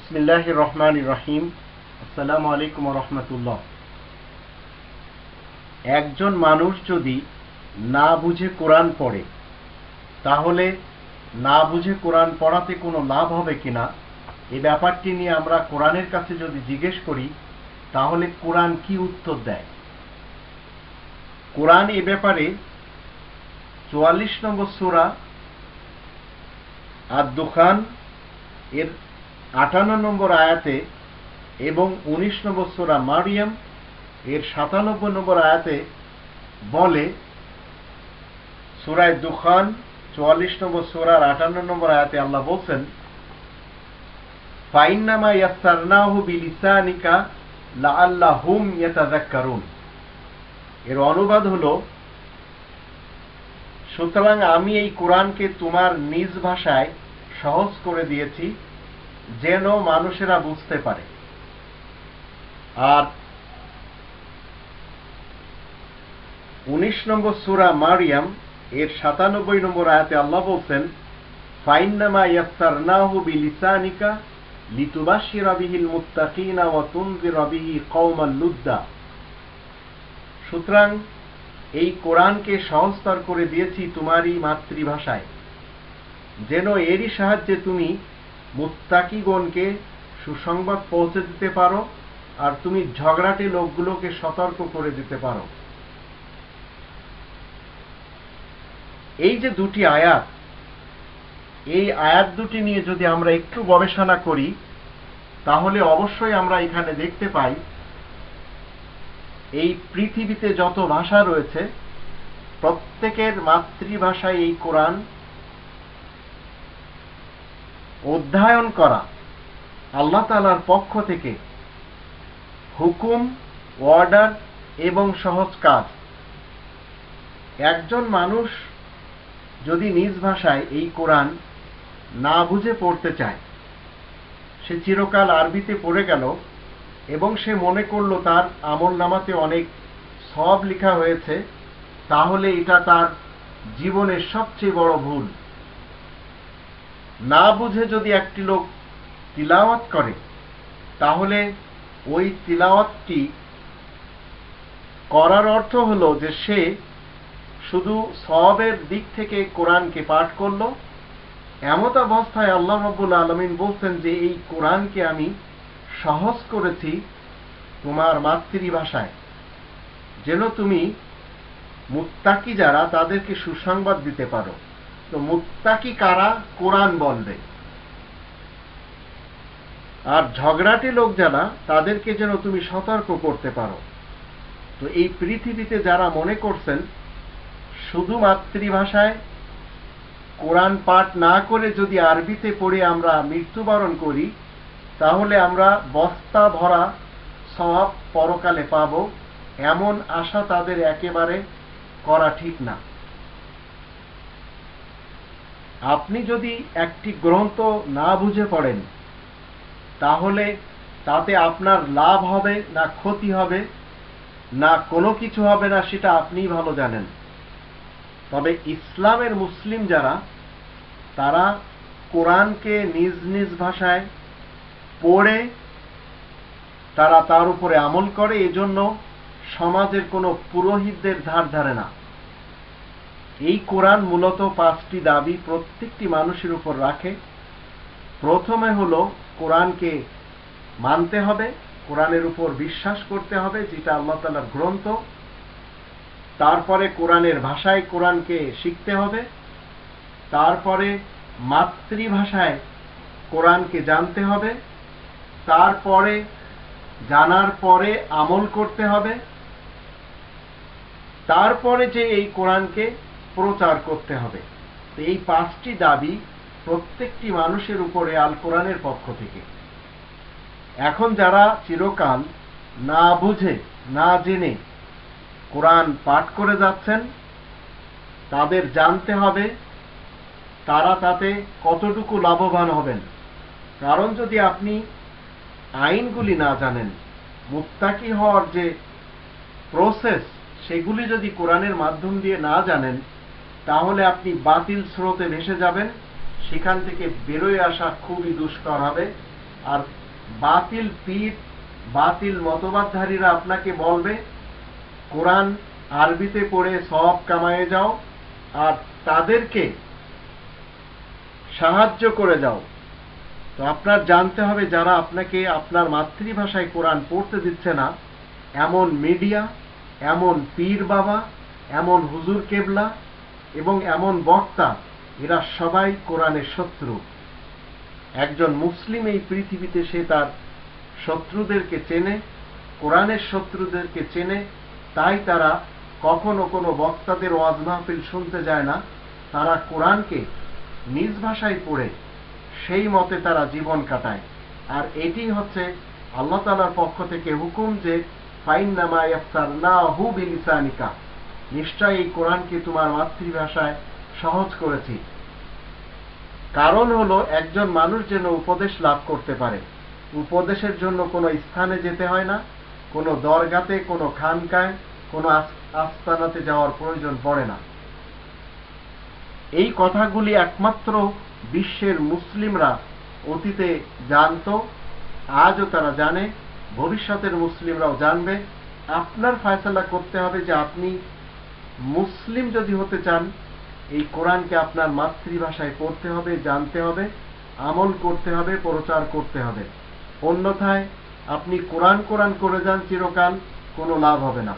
বিসমিল্লাহ রহমান রহিম আসসালামু আলাইকুম রহমতুল্লাহ একজন মানুষ যদি না বুঝে কোরআন পড়ে, তাহলে না বুঝে কোরআন পড়াতে কোনো লাভ হবে কিনা? এই ব্যাপারটি নিয়ে আমরা কোরআনের কাছে যদি জিজ্ঞেস করি, তাহলে কোরআন কি উত্তর দেয়? কোরআন এ ব্যাপারে চুয়াল্লিশ নম্বর সুরা আর দোকান এর আটান্ন নম্বর আয়াতে এবং উনিশ নম্বর সোরা মারিয়াম এর সাতানব্বই নম্বর আয়াতে বলে, সুরায় দুখান, চুয়াল্লিশ নম্বর সোরার আটান্ন নম্বর আয়াতে আল্লাহ বলছেন, ফাইন্নামা ইয়াসারনাহু বিলিসানিকা লাআল্লাহুম ইয়াতাযাক্কারুন। এর অনুবাদ হলো, সুতরাং আমি এই কোরআনকে তোমার নিজ ভাষায় সহজ করে দিয়েছি যেন মানুষেরা বুঝতে পারে। আর উনিশ নম্বর সুরা মারিয়াম, এর সাতানব্বই নম্বর আয়াতে আল্লাহ বলছেন বিলিসানিকা মুত্তাকিনা লুদ্দা। সুতরাং, এই কোরআনকে সহজতর করে দিয়েছি তোমারই মাতৃভাষায়। যেন এরই সাহায্যে তুমি মুত্তাকিগণকে সুসংবাদ পৌঁছে দিতে পারো আর তুমি ঝগড়াটে লোকগুলোকে সতর্ক করে দিতে পারো। এই যে দুটি আয়াত, এই আয়াত দুটি নিয়ে যদি আমরা একটু গবেষণা করি, তাহলে অবশ্যই আমরা এখানে দেখতে পাই, এই পৃথিবীতে যত ভাষা রয়েছে, প্রত্যেকের মাতৃভাষায় এই কোরআন অধ্যয়ন করা আল্লাহ তালার পক্ষ থেকে হুকুম, অর্ডার এবং সহজ কাজ। একজন মানুষ যদি নিজ ভাষায় এই কোরআন না বুঝে পড়তে চায়, সে চিরকাল আরবিতে পড়ে গেল এবং সে মনে করল তার আমল নামাতে অনেক সব লেখা হয়েছে, তাহলে এটা তার জীবনের সবচেয়ে বড় ভুল। না বুঝে যদি একটি লোক তিলাওয়াত করে, তাহলে ওই তিলাওয়াতটি করার অর্থ হলো যে সে শুধু সবের দিক থেকে কোরআনকে পাঠ করল। এমত অবস্থায় আল্লাহ রব্বুল আলমিন বলছেন যে, এই কোরআনকে আমি সহজ করেছি তোমার মাতৃভাষায়। যেন তুমি মুত্তাকি যারা তাদেরকে সুসংবাদ দিতে পারো। তো মুত্তাকি কারা? কোরআন বলবে। আর ঝগড়াটে লোক যারা, তাদেরকে যেন তুমি সতর্ক করতে পারো। তো এই পৃথিবীতে যারা মনে করছেন, শুধু মাতৃভাষায় কোরআন পাঠ না করে যদি আরবিতে পড়ে আমরা মৃত্যুবরণ করি, তাহলে আমরা বস্তা ভরা সব পরকালে পাব, এমন আশা তাদের একেবারে করা ঠিক না। আপনি যদি একটি গ্রন্থ না বুঝে পড়েন, তাহলে তাতে আপনার লাভ হবে, না ক্ষতি হবে, না কোনো কিছু হবে না, সেটা আপনিই ভালো জানেন। তবে ইসলামের মুসলিম যারা, তারা কোরআনকে নিজ নিজ ভাষায় পড়ে, তারা তার উপরে আমল করে, এজন্য সমাজের কোনো পুরোহিতদের ধার ধারে না। এই কোরআন মূলত পাঁচটি দাবি প্রত্যেকটি মানুষের উপর রাখে। প্রথমে হলো, কোরআনকে মানতে হবে, কোরআনের উপর বিশ্বাস করতে হবে, যেটা আল্লাহ তালার গ্রন্থ। তারপরে কোরআনের ভাষায় কোরআনকে শিখতে হবে। তারপরে মাতৃভাষায় কোরআনকে জানতে হবে। তারপরে জানার পরে আমল করতে হবে। তারপরে যে এই কোরআনকে প্রচার করতে হবে। তো এই পাঁচটি দাবি প্রত্যেকটি মানুষের উপরে আল কোরআনের পক্ষ থেকে। এখন যারা চিরকাল না বুঝে, না জেনে কোরআন পাঠ করে যাচ্ছেন, তাদের জানতে হবে তারা তাতে কতটুকু লাভবান হবেন। কারণ যদি আপনি আইনগুলি না জানেন মুক্তাকি হওয়ার যে প্রসেস সেগুলি যদি কোরআনের মাধ্যম দিয়ে না জানেন তাহলে আপনি বাতিল স্রোতে ভেসে যাবেন। সেখান থেকে বেরোয় আসা খুবই দুষ্কর হবে। আর বাতিল পীর, বাতিল মতবাদধারীরা আপনাকে বলবে, কোরআন আরবিতে পড়ে সব কামায়ে যাও, আর তাদেরকে সাহায্য করে যাও। তো আপনার জানতে হবে, যারা আপনাকে আপনার মাতৃভাষায় কোরআন পড়তে দিচ্ছে না, এমন মিডিয়া, এমন পীর বাবা, এমন হুজুর কেবলা এবং এমন বক্তা এরা সবাই কোরআনের শত্রু। একজন মুসলিম এই পৃথিবীতে সে তার শত্রুদেরকে চেনে, কোরআনের শত্রুদেরকে চেনে, তাই তারা কখনো কোনো বক্তাদের ওয়াজ মাহফিল শুনতে যায় না। তারা কোরআনকে নিজ ভাষায় পড়ে, সেই মতে তারা জীবন কাটায়। আর এটি হচ্ছে আল্লাহ তালার পক্ষ থেকে হুকুম যে ফাইন নামা না হু বিলিসানিকা। নিশ্চয় এই কোরআনকে তোমার মাতৃভাষায় সহজ করেছি। কারণ হলো, একজন মানুষ যেন উপদেশ লাভ করতে পারে। উপদেশের জন্য কোনো স্থানে যেতে হয় না, কোনো দরগাতে, কোনো খানকায়, কোনো আস্তানাতে যাওয়ার প্রয়োজন পড়ে না। এই কথাগুলি একমাত্র বিশ্বের মুসলিমরা অতীতে জানতো, আজও তারা জানে, ভবিষ্যতের মুসলিমরাও জানবে। আপনার ফয়সালা করতে হবে যে আপনি মুসলিম যদি হতে চান, এই কোরআনকে আপনার মাতৃভাষায় পড়তে হবে, জানতে হবে, আমল করতে হবে, প্রচার করতে হবে। অন্যথায় আপনি কোরআন কোরআন করে যান, চিরকাল কোনো লাভ হবে না।